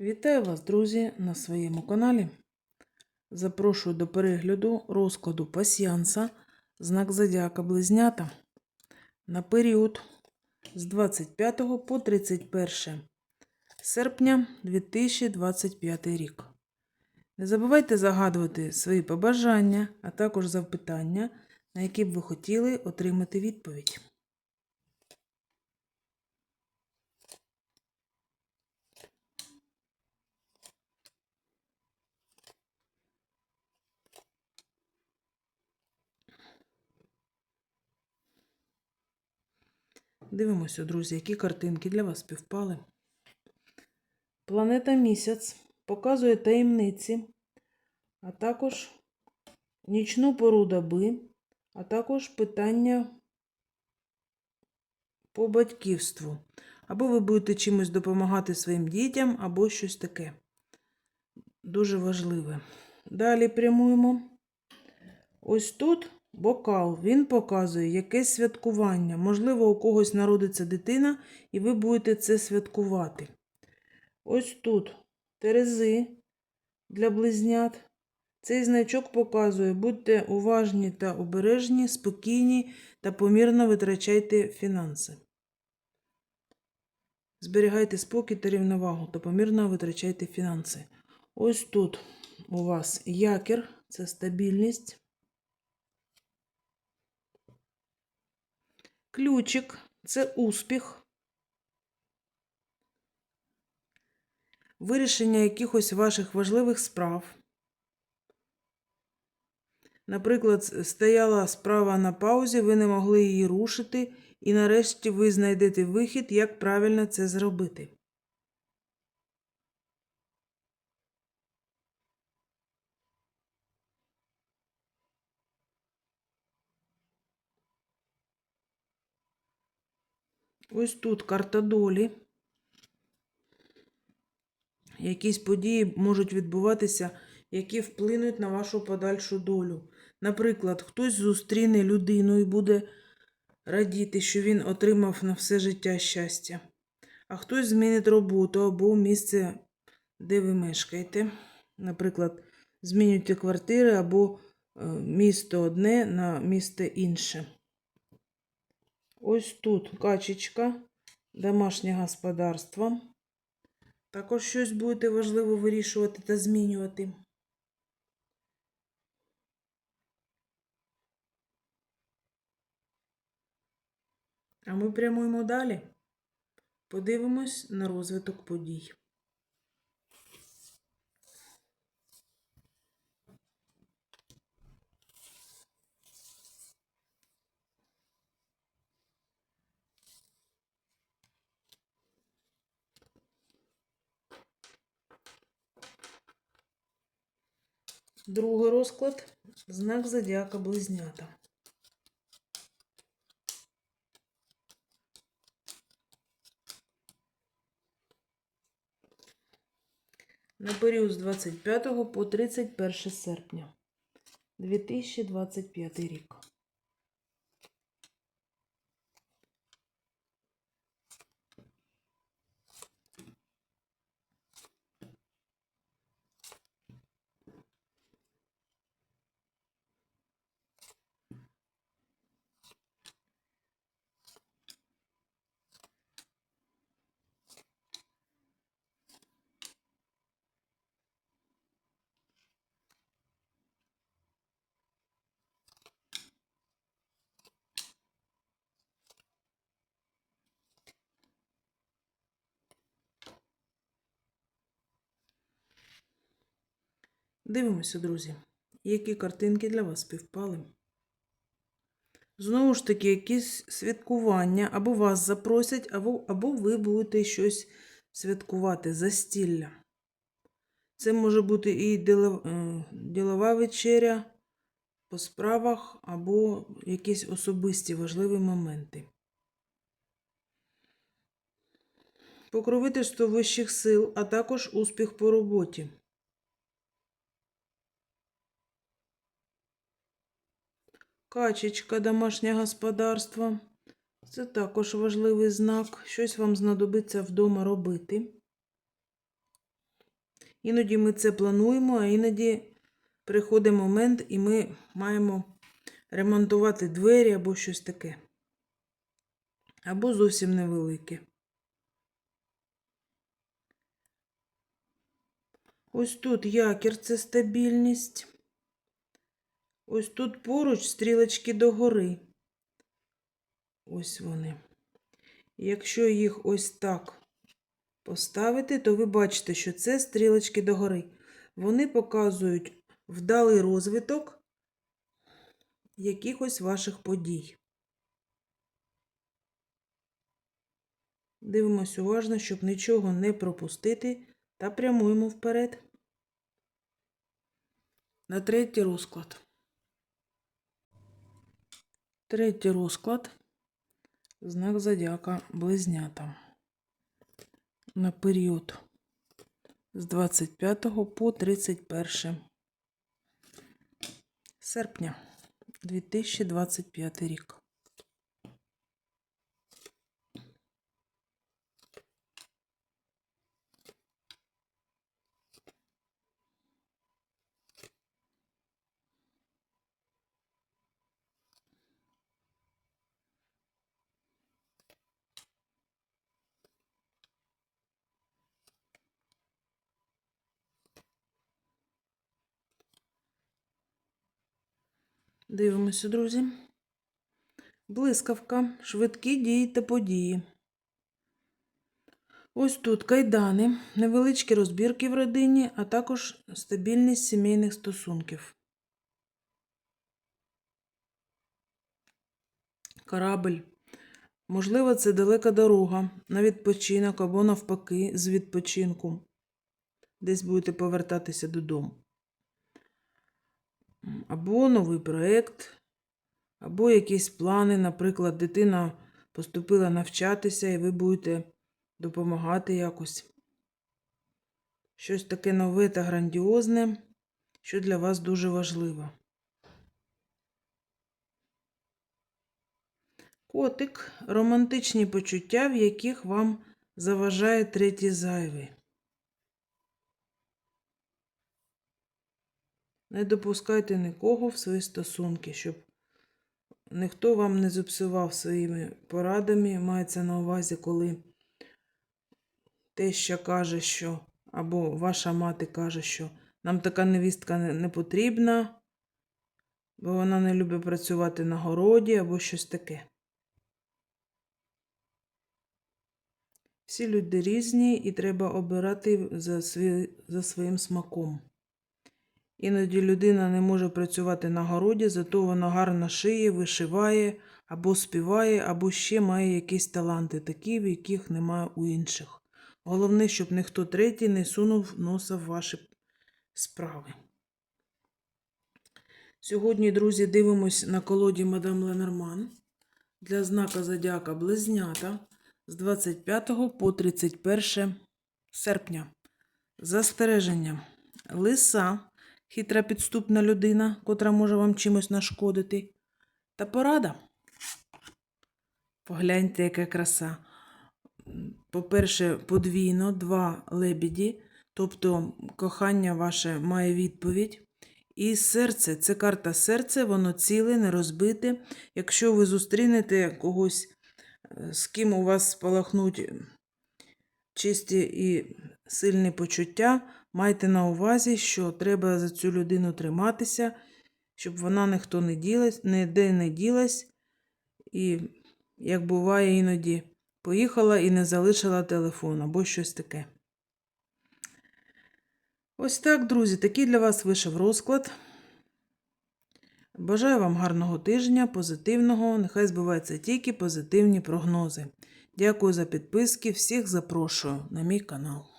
Вітаю вас, друзі, на своєму каналі. Запрошую до перегляду розкладу пасіянса знак Зодіака Близнята на період з 25 по 31 серпня 2025 рік. Не забувайте загадувати свої побажання, а також запитання, на які б ви хотіли отримати відповідь. Дивимося, друзі, які картинки для вас співпали. Планета місяць показує таємниці, а також нічну пору доби, а також питання по батьківству. Або ви будете чимось допомагати своїм дітям, або щось таке. Дуже важливе. Далі прямуємо. Ось тут бокал. Він показує якесь святкування. Можливо, у когось народиться дитина, і ви будете це святкувати. Ось тут терези для близнят. Цей значок показує, будьте уважні та обережні, спокійні та помірно витрачайте фінанси. Зберігайте спокій та рівновагу та помірно витрачайте фінанси. Ось тут у вас якір, це стабільність. Ключик це успіх. Вирішення якихось ваших важливих справ. Наприклад, стояла справа на паузі, ви не могли її рушити, і нарешті ви знайдете вихід, як правильно це зробити. Ось тут карта долі. Якісь події можуть відбуватися, які вплинуть на вашу подальшу долю. Наприклад, хтось зустріне людину і буде радіти, що він отримав на все життя щастя, а хтось змінить роботу або місце, де ви мешкаєте. Наприклад, змінюйте квартири або е, місто одне на місто інше. Ось тут качечка, домашнє господарство. Також щось будете важливо вирішувати та змінювати. А ми прямуємо далі. Подивимось на розвиток подій. Другий розклад знак зодіака близнята. На період з 25 по 31 серпня 2025 рік. Дивимося, друзі, які картинки для вас співпали. Знову ж таки, якісь святкування, або вас запросять, або, або ви будете щось святкувати, застілля. Це може бути і е, ділова вечеря по справах, або якісь особисті важливі моменти. Покровительство вищих сил, а також успіх по роботі. Качечка, домашнє господарство. Це також важливий знак. Щось вам знадобиться вдома робити. Іноді ми це плануємо, а іноді приходить момент, і ми маємо ремонтувати двері або щось таке. Або зовсім невелике. Ось тут якір це стабільність. Ось тут поруч стрілочки догори. Ось вони. Якщо їх ось так поставити, то ви бачите, що це стрілочки догори. Вони показують вдалий розвиток якихось ваших подій. Дивимось уважно, щоб нічого не пропустити, та прямуємо вперед. На третій розклад. Третій розклад. Знак зодіака Близнята. На період з 25 по 31 серпня 2025 рік. Дивимося, друзі. Блискавка, швидкі дії та події. Ось тут кайдани, невеличкі розбірки в родині, а також стабільність сімейних стосунків. Корабль. Можливо, це далека дорога на відпочинок або навпаки з відпочинку. Десь будете повертатися додому. Або новий проєкт, або якісь плани. Наприклад, дитина поступила навчатися, і ви будете допомагати якось. Щось таке нове та грандіозне, що для вас дуже важливо. Котик романтичні почуття, в яких вам заважає третій зайвий. Не допускайте нікого в свої стосунки, щоб ніхто вам не зіпсував своїми порадами. Мається на увазі, коли теща каже, що, або ваша мати каже, що нам така невістка не, не потрібна, бо вона не любить працювати на городі або щось таке. Всі люди різні і треба обирати за, свій, за своїм смаком. Іноді людина не може працювати на городі, зато вона гарно шиє, вишиває, або співає, або ще має якісь таланти, такі, в яких немає у інших. Головне, щоб ніхто третій не сунув носа в ваші справи. Сьогодні, друзі, дивимось на колоді Мадам Ленорман для знака Зодіака Близнята з 25 по 31 серпня. Застереження. Лиса хитра підступна людина, котра може вам чимось нашкодити. Та порада. Погляньте, яка краса. По-перше, подвійно, два лебіді, тобто кохання ваше має відповідь. І серце, це карта серця, воно ціле, не розбите. Якщо ви зустрінете когось, е, з ким у вас спалахнуть чисті і сильні почуття, майте на увазі, що треба за цю людину триматися, щоб вона ніхто не ділась, ніде не ділась. І, як буває іноді, поїхала і не залишила телефон або щось таке. Ось так, друзі, такий для вас вийшов розклад. Бажаю вам гарного тижня, позитивного. Нехай збуваються тільки позитивні прогнози. Дякую за підписки. Всіх запрошую на мій канал.